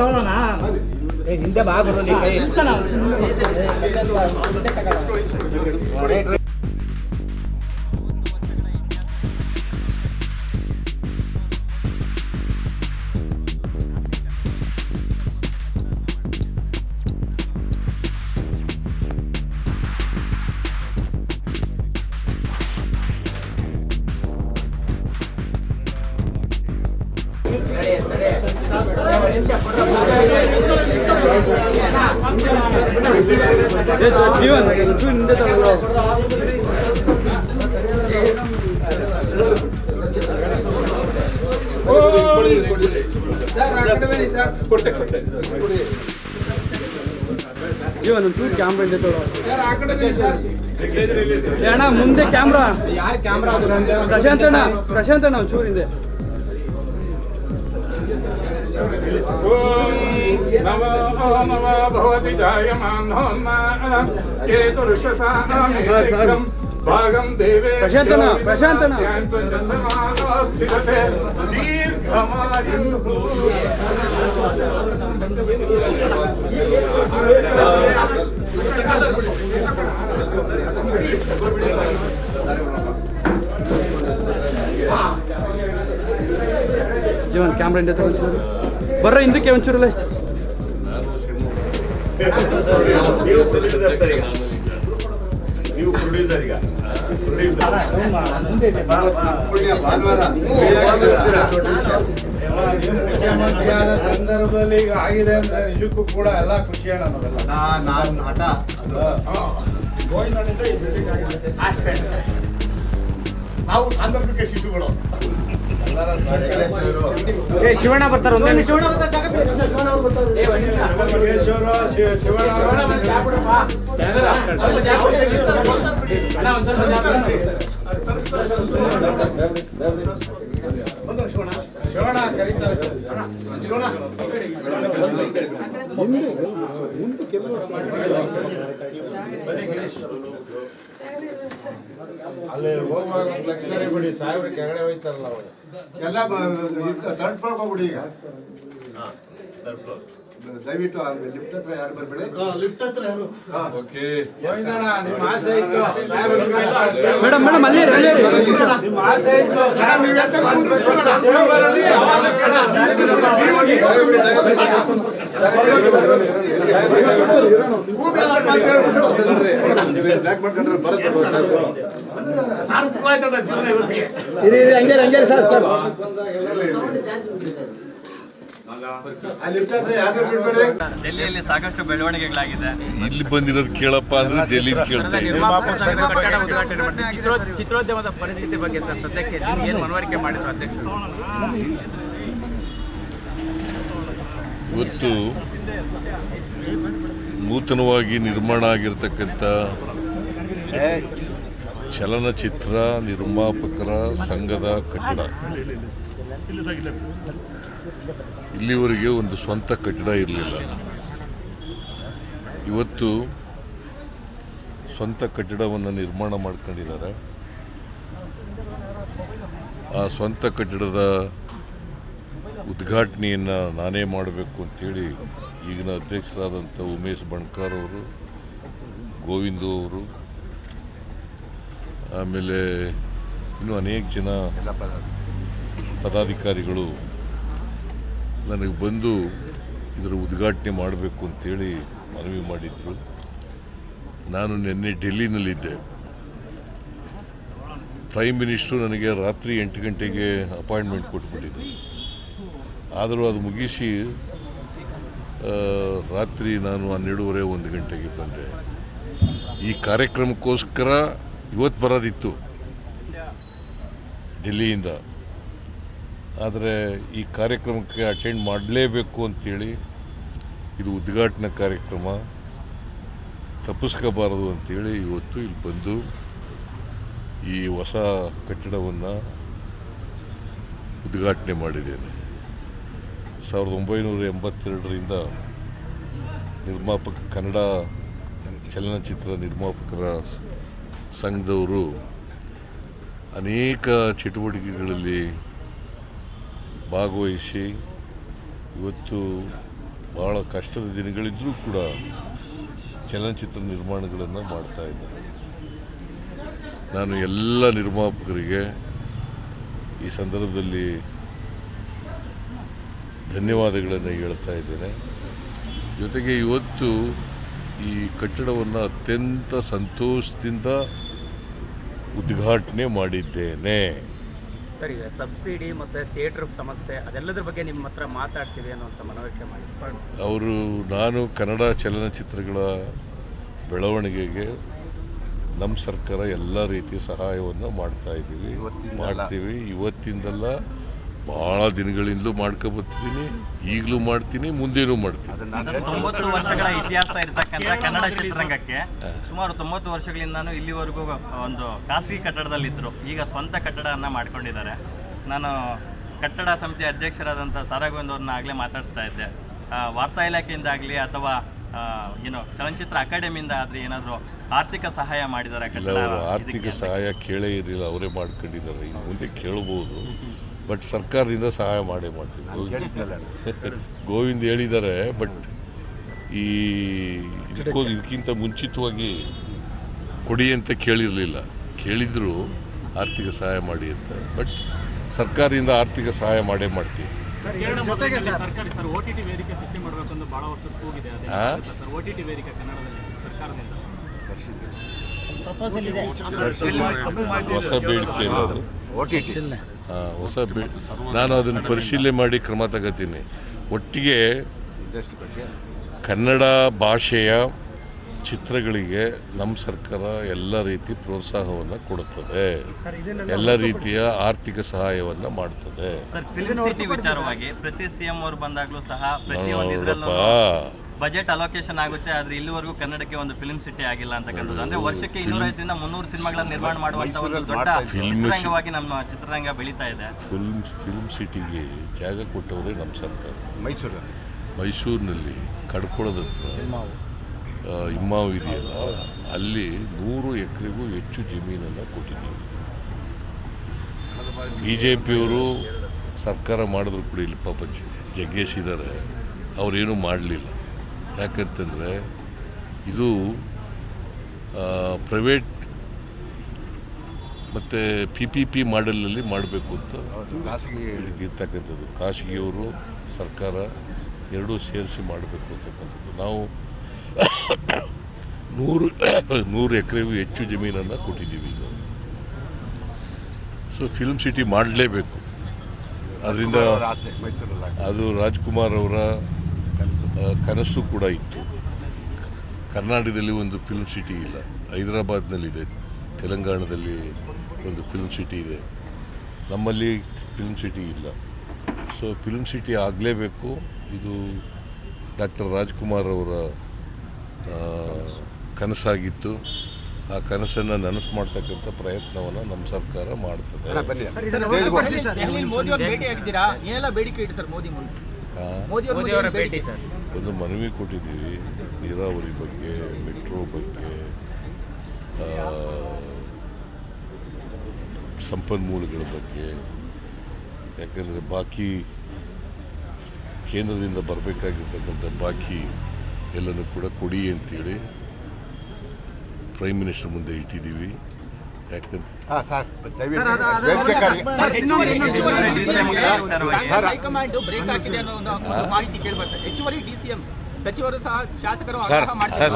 ಅಣ್ಣ ಸ್ಟಿಲ್ ಹಿಂದೆ ತಗೊಳ್ಳೋಣ ಹಿಂದೆ ಬಾ ಜೀವನ್ ತಗೊಳ್ಳೋ ಜೀವನ್ ಒಂಚೂರು ಕ್ಯಾಮ್ರಾ ಇದೆ ಅಣ್ಣ ಮುಂದೆ ಕ್ಯಾಮ್ರಾ ಯಾರು ಕ್ಯಾಮ್ರಾ ಪ್ರಶಾಂತ್ ಅಣ್ಣ ಪ್ರಶಾಂತ್ ಅಣ್ಣ ಒಂಚೂರು भवति जायमानोन्मानः केतुर्षसामित्रम् भागं देवे प्रशान्तन, प्रशान्तन. स्थिरते दीर्घमायुः ಜೀವನ್ ಕ್ಯಾಮ್ರಾ ಇಂಡಿಯಾ ತಗೊಳ್ಳಿ ಒಂಚೂರು ಬರ್ರ, ಹಿಂದಕ್ಕೆ ಒಂಚೂರು ಸಂದರ್ಭದಲ್ಲಿ ಈಗ ಆಗಿದೆ ಅಂದ್ರೆ ನಿಜಕ್ಕೂ ಕೂಡ ಎಲ್ಲ ಖುಷಿ ಅಣ್ಣ ನಾವು ಸಾಂದರ್ಭಿಕ ಶಿಶುಗಳು. ಏ ಶಿವಣ್ಣ ಬರ್ತಾರೆ ಒಂದೇ ನಿಮಿಷ. ಬರ್ತಾರ ಶಿವ ಶಿವಣ್ಣ. ಶಿವಣ್ಣ ಕರೀತಾರೆ. ಅಲ್ಲಿ ಹೋಗುವಾಗ ಲಕ್ಷರಿ ಬಿಡಿ ಸಾಹೇಬ್ರ ಕೆಳಗಡೆ ಹೋಯ್ತಾರಲ್ಲ ಅವರು. ಎಲ್ಲ ಥರ್ಡ್ ಫ್ಲೋರ್ ಹೋಗ್ಬಿಡಿ ಈಗ. ದಯವಿಟ್ಟು ಲಿಫ್ಟ್ ಹತ್ರ ಯಾರು ಬರ್ಬೇಡಿ? ಲಿಫ್ಟ್ ಹತ್ರ ಯಾರು? ಗೋವಿಂದಣ್ಣ ನಿಮ್ಮ ಆಸೆ ಇತ್ತು. ಮೇಡಮ್ ಮೇಡಮ್ ಅಲ್ಲಿ. ನಿಮ್ಮ ಆಸೆ ಇತ್ತು. ಡೆಲ್ಲಿಯಲ್ಲಿ ಸಾಕಷ್ಟು ಬೆಳವಣಿಗೆಗಳಾಗಿದೆ. ಇಲ್ಲಿ ಬಂದಿರೋದು ಕೇಳಪ್ಪ ಅಂದ್ರೆ ಡೆಲ್ಲಿ ಕೇಳ್ತಾ ಚಿತ್ರೋದ್ಯಮದ ಪರಿಸ್ಥಿತಿ ಬಗ್ಗೆ ಸರ್ ಸದ್ಯಕ್ಕೆ ನೀವು ಏನು ಮನವರಿಕೆ ಮಾಡಿದ್ರು ಅಧ್ಯಕ್ಷರು? ಇವತ್ತು ನೂತನವಾಗಿ ನಿರ್ಮಾಣ ಆಗಿರ್ತಕ್ಕಂಥ ಚಲನಚಿತ್ರ ನಿರ್ಮಾಪಕರ ಸಂಘದ ಕಟ್ಟಡ. ಇಲ್ಲಿವರೆಗೆ ಒಂದು ಸ್ವಂತ ಕಟ್ಟಡ ಇರಲಿಲ್ಲ. ಇವತ್ತು ಸ್ವಂತ ಕಟ್ಟಡವನ್ನು ನಿರ್ಮಾಣ ಮಾಡ್ಕೊಂಡಿದ್ದಾರೆ. ಆ ಸ್ವಂತ ಕಟ್ಟಡದ ಉದ್ಘಾಟನೆಯನ್ನು ನಾನೇ ಮಾಡಬೇಕು ಅಂತೇಳಿ ಈಗಿನ ಅಧ್ಯಕ್ಷರಾದಂಥ ಉಮೇಶ್ ಬಣ್ಕಾರ್ ಅವರು, ಗೋವಿಂದು ಅವರು, ಆಮೇಲೆ ಇನ್ನೂ ಅನೇಕ ಜನ ಪದಾಧಿಕಾರಿಗಳು ನನಗೆ ಬಂದು ಇದರ ಉದ್ಘಾಟನೆ ಮಾಡಬೇಕು ಅಂತೇಳಿ ಮನವಿ ಮಾಡಿದರು. ನಾನು ನಿನ್ನೆ ಡೆಲ್ಲಿನಲ್ಲಿದ್ದೆ. ಪ್ರೈಮ್ ಮಿನಿಸ್ಟ್ರು ನನಗೆ ರಾತ್ರಿ ಎಂಟು ಗಂಟೆಗೆ ಅಪಾಯಿಂಟ್ಮೆಂಟ್ ಕೊಟ್ಬಿಟ್ಟಿದ್ರು. ಆದರೂ ಅದು ಮುಗಿಸಿ ರಾತ್ರಿ ನಾನು ಹನ್ನೆರಡೂವರೆ ಒಂದು ಗಂಟೆಗೆ ಬಂದೆ. ಈ ಕಾರ್ಯಕ್ರಮಕ್ಕೋಸ್ಕರ ಇವತ್ತು ಬರೋದಿತ್ತು. ಡೆಲ್ಲಿಯಿಂದ ಆದರೆ ಈ ಕಾರ್ಯಕ್ರಮಕ್ಕೆ ಅಟೆಂಡ್ ಮಾಡಲೇಬೇಕು ಅಂತೇಳಿ ಇದು ಉದ್ಘಾಟನಾ ಕಾರ್ಯಕ್ರಮ. ತಪ್ಪಿಸ್ಕೋಬಾರದು ಅಂತೇಳಿ ಇವತ್ತು ಇಲ್ಲಿ ಬಂದು ಈ ಹೊಸ ಕಟ್ಟಡವನ್ನು ಉದ್ಘಾಟನೆ ಮಾಡಿದ್ದೇನೆ. ಸಾವಿರದ ಒಂಬೈನೂರ ಎಂಬತ್ತೆರಡರಿಂದ ನಿರ್ಮಾಪಕ ಕನ್ನಡ ಚಲನಚಿತ್ರ ನಿರ್ಮಾಪಕರ ಸಂಘದವರು ಅನೇಕ ಚಟುವಟಿಕೆಗಳಲ್ಲಿ ಭಾಗವಹಿಸಿ ಇವತ್ತು ಭಾಳ ಕಷ್ಟದ ದಿನಗಳಿದ್ದರೂ ಕೂಡ ಚಲನಚಿತ್ರ ನಿರ್ಮಾಣಗಳನ್ನು ಮಾಡ್ತಾ ಇದ್ದಾರೆ. ನಾನು ಎಲ್ಲ ನಿರ್ಮಾಪಕರಿಗೆ ಈ ಸಂದರ್ಭದಲ್ಲಿ ಧನ್ಯವಾದಗಳನ್ನು ಹೇಳ್ತಾ ಇದ್ದೇನೆ. ಜೊತೆಗೆ ಇವತ್ತು ಈ ಕಟ್ಟಡವನ್ನು ಅತ್ಯಂತ ಸಂತೋಷದಿಂದ ಉದ್ಘಾಟನೆ ಮಾಡಿದ್ದೇನೆ. ಸರಿ ಈಗ ಸಬ್ಸಿಡಿ ಮತ್ತು ಥಿಯೇಟರ್ ಸಮಸ್ಯೆ ಅದೆಲ್ಲದರ ಬಗ್ಗೆ ನಿಮ್ಮ ಹತ್ರ ಮಾತಾಡ್ತೀವಿ ಅನ್ನುವಂಥ ಮನವರಿಕೆ ಮಾಡಿ. ಅವರು ನಾನು ಕನ್ನಡ ಚಲನಚಿತ್ರಗಳ ಬೆಳವಣಿಗೆಗೆ ನಮ್ಮ ಸರ್ಕಾರ ಎಲ್ಲ ರೀತಿಯ ಸಹಾಯವನ್ನು ಮಾಡ್ತಾ ಇದ್ದೀವಿ. ಮಾಡ್ತೀವಿ. ಇವತ್ತಿಂದಲ್ಲ ಭಾಳ ದಿನಗಳಿಂದಲೂ ಮಾಡ್ಕೊಬರ್ತಿದ್ದೀನಿ ಈಗಲೂ ಮಾಡ್ತೀನಿ ಮುಂದೇನೂ ಮಾಡ್ತೀನಿ. ತೊಂಬತ್ತು ವರ್ಷಗಳ ಇತಿಹಾಸ ಇರತಕ್ಕಂಥ ಕನ್ನಡ ಚಿತ್ರರಂಗಕ್ಕೆ ಸುಮಾರು ತೊಂಬತ್ತು ವರ್ಷಗಳಿಂದ ಇಲ್ಲಿವರೆಗೂ ಒಂದು ಖಾಸಗಿ ಕಟ್ಟಡದಲ್ಲಿದ್ದರು ಈಗ ಸ್ವಂತ ಕಟ್ಟಡವನ್ನು ಮಾಡ್ಕೊಂಡಿದ್ದಾರೆ. ನಾನು ಕಟ್ಟಡ ಸಮಿತಿ ಅಧ್ಯಕ್ಷರಾದಂಥ ಸಾರಾಗೋವಿಂದ್ ಅವ್ರನ್ನ ಆಗಲೇ ಮಾತಾಡಿಸ್ತಾ ಇದ್ದೆ. ವಾರ್ತಾ ಇಲಾಖೆಯಿಂದಾಗಲಿ ಅಥವಾ ಏನೋ ಚಲನಚಿತ್ರ ಅಕಾಡೆಮಿಯಿಂದ ಆದರೆ ಏನಾದರೂ ಆರ್ಥಿಕ ಸಹಾಯ ಮಾಡಿದ್ದಾರೆ ಆರ್ಥಿಕ ಸಹಾಯ ಕೇಳೇ ಇರಲಿಲ್ಲ ಅವರೇ ಮಾಡ್ಕೊಂಡಿದ್ದಾರೆ. ಮುಂದೆ ಕೇಳ್ಬೋದು. ಬಟ್ ಸರ್ಕಾರದಿಂದ ಸಹಾಯ ಮಾಡಿ ಮಾಡ್ತೀವಿ. ಗೋವಿಂದ್- ಗೋವಿಂದ್ ಹೇಳಿದ್ದಾರೆ ಬಟ್ ಈ ಇದಕ್ಕೋ ಇದಕ್ಕಿಂತ ಮುಂಚಿತವಾಗಿ ಕೊಡಿ ಅಂತ ಕೇಳಿರಲಿಲ್ಲ. ಕೇಳಿದ್ರು ಆರ್ಥಿಕ ಸಹಾಯ ಮಾಡಿ ಅಂತ. ಬಟ್ ಸರ್ಕಾರದಿಂದ ಆರ್ಥಿಕ ಸಹಾಯ ಮಾಡೇ ಮಾಡ್ತೀವಿ. ಹೊಸ ಬೇಡಿಕೆ ಇಲ್ಲ ಅದು ಹಾ, ಹೊಸ ಬೇ ನಾನು ಅದನ್ನು ಪರಿಶೀಲನೆ ಮಾಡಿ ಕ್ರಮ ತಗೋತೀನಿ. ಒಟ್ಟಿಗೆ ಕನ್ನಡ ಭಾಷೆಯ ಚಿತ್ರಗಳಿಗೆ ನಮ್ಮ ಸರ್ಕಾರ ಎಲ್ಲ ರೀತಿ ಪ್ರೋತ್ಸಾಹವನ್ನು ಕೊಡುತ್ತದೆ. ಎಲ್ಲ ರೀತಿಯ ಆರ್ಥಿಕ ಸಹಾಯವನ್ನು ಮಾಡ್ತದೆ. ನೋಡಪ್ಪ. ಬಜೆಟ್ ಅಲೋಕೇಶನ್ ಆಗುತ್ತೆ ಆದ್ರೆ ಇಲ್ಲಿವರೆಗೂ ಕನ್ನಡಕ್ಕೆ ಒಂದು ಫಿಲ್ಮ್ ಸಿಟಿ ಆಗಿಲ್ಲ ಅಂತಕ್ಕಂಥದ್ದು ಅಂದ್ರೆ ವರ್ಷಕ್ಕೆ ಇನ್ನೂರೈದರಿಂದ ಮುನ್ನೂರು ಸಿನಿಮಾಗಳನ್ನ ನಿರ್ಮಾಣ ಮಾಡುವಂತ ಒಂದು ದೊಡ್ಡ ಚಿತ್ರರಂಗವಾಗಿ ನಮ್ಮ ಚಿತ್ರರಂಗ ಬೆಳೀತಾ ಇದೆ. ಫಿಲ್ಮ್ ಫಿಲ್ಮ್ ಸಿಟಿಗೆ ಜಾಗ ಕೊಟ್ಟವರೇ ನಮ್ಮ ಸರ್ಕಾರ. ಮೈಸೂರಲ್ಲಿ? ಮೈಸೂರಿನಲ್ಲಿ ಕಡ್ಕೊಳದ ಇಮ್ಮಾವು ಇದೆಯಲ್ಲ ಅಲ್ಲಿ ನೂರು ಎಕರೆಗೂ ಹೆಚ್ಚು ಜಮೀನನ್ನು ಕೊಟ್ಟಿದ್ದೀವಿ. ಬಿ ಜೆ ಪಿಯವರು ಸರ್ಕಾರ ಮಾಡಿದ್ರು ಕೂಡ ಇಲ್ಲಿ ಪಾಪ ಜ- ಜಗ್ಗೇಶ್ ಇದ್ದಾರೆ ಅವರೇನು ಮಾಡಲಿಲ್ಲ. ಯಾಕಂತಂದರೆ ಇದು ಪ್ರೈವೇಟ್ ಮತ್ತು ಪಿ ಪಿ ಪಿ ಮಾಡೆಲಲ್ಲಿ ಮಾಡಬೇಕು ಅಂತ ಖಾಸಗಿ ಇರ್ತಕ್ಕಂಥದ್ದು. ಖಾಸಗಿಯವರು ಸರ್ಕಾರ ಎರಡೂ ಸೇರಿಸಿ ಮಾಡಬೇಕು ಅಂತಕ್ಕಂಥದ್ದು. ನಾವು ನೂರು ನೂರು ಎಕರೆಗೂ ಹೆಚ್ಚು ಜಮೀನನ್ನು ಕೊಟ್ಟಿದ್ದೀವಿ ಈಗ. ಸೊ ಫಿಲ್ಮ್ ಸಿಟಿ ಮಾಡಲೇಬೇಕು. ಅದರಿಂದ ಅದು ರಾಜ್ಕುಮಾರ್ ಅವರ ಕನಸು. ಕೂಡ ಇತ್ತು. ಕರ್ನಾಟಕದಲ್ಲಿ ಒಂದು ಫಿಲ್ಮ್ ಸಿಟಿ ಇಲ್ಲ. ಹೈದರಾಬಾದ್ನಲ್ಲಿದೆ. ತೆಲಂಗಾಣದಲ್ಲಿ ಒಂದು ಫಿಲ್ಮ್ ಸಿಟಿ ಇದೆ. ನಮ್ಮಲ್ಲಿ ಫಿಲ್ಮ್ ಸಿಟಿ ಇಲ್ಲ. ಸೊ ಫಿಲ್ಮ್ ಸಿಟಿ ಆಗಲೇಬೇಕು. ಇದು ಡಾಕ್ಟರ್ ರಾಜ್ಕುಮಾರ್ ಅವರ ಕನಸಾಗಿತ್ತು. ಆ ಕನಸನ್ನು ನನಸು ಮಾಡ್ತಕ್ಕಂಥ ಪ್ರಯತ್ನವನ್ನು ನಮ್ಮ ಸರ್ಕಾರ ಮಾಡ್ತದೆ. ಮೋದಿ ಅವ್ರು ಭೇಟಿ ಸರ್. ಒಂದು ಮನವಿ ಕೊಟ್ಟಿದ್ದೀವಿ ನೀರಾವರಿ ಬಗ್ಗೆ ಮೆಟ್ರೋ ಬಗ್ಗೆ ಆ, ಸಂಪನ್ಮೂಲಗಳ ಬಗ್ಗೆ. ಯಾಕಂದರೆ ಬಾಕಿ ಕೇಂದ್ರದಿಂದ ಬರಬೇಕಾಗಿರ್ತಕ್ಕಂಥ ಬಾಕಿ ಎಲ್ಲನೂ ಕೂಡ ಕೊಡಿ ಅಂತೇಳಿ ಪ್ರೈಮ್ ಮಿನಿಸ್ಟರ್ ಮುಂದೆ ಇಟ್ಟಿದ್ದೀವಿ. ಹಾಂ ಸರ್ ದಯವಿಟ್ಟು ಹೈಕಮಾಂಡ್ ಬ್ರೇಕ್ ಹಾಕಿದೆ ಅನ್ನೋ ಒಂದು ಒಂದು ಮಾಹಿತಿ ಕೇಳ್ಬರ್ತದೆ ಹೆಚ್ಚುವರಿ ಡಿಸಿಎಂ ಸಚಿವರು ಸಹ ಶಾಸಕರು ಆಗ್ರಹ ಮಾಡ್ತಾರೆ